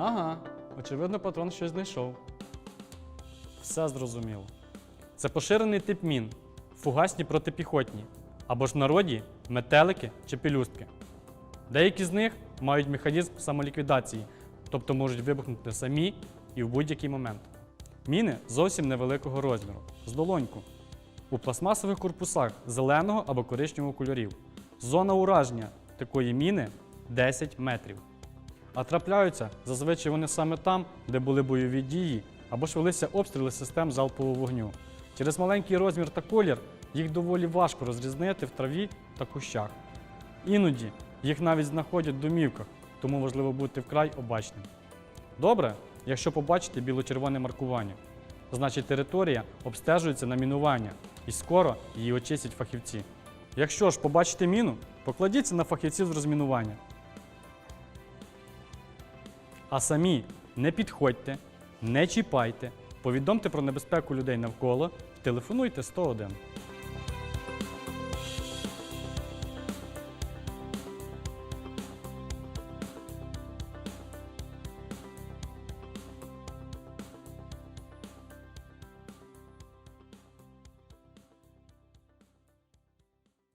Ага, очевидно, патрон щось знайшов. Все зрозуміло. Це поширений тип мін, фугасні протипіхотні, або ж в народі метелики чи пелюстки. Деякі з них мають механізм самоліквідації, тобто можуть вибухнути самі і в будь-який момент. Міни зовсім невеликого розміру, з долоньку. У пластмасових корпусах зеленого або коричневого кольорів. Зона ураження такої міни 10 метрів. А трапляються зазвичай вони саме там, де були бойові дії або ж велися обстріли систем залпового вогню. Через маленький розмір та колір їх доволі важко розрізнити в траві та кущах. Іноді їх навіть знаходять в домівках, тому важливо бути вкрай обачним. Добре, якщо побачите біло-червоне маркування, значить територія обстежується на мінування і скоро її очистять фахівці. Якщо ж побачите міну, покладіться на фахівців з розмінування. А самі не підходьте, не чіпайте, повідомте про небезпеку людей навколо, телефонуйте 101.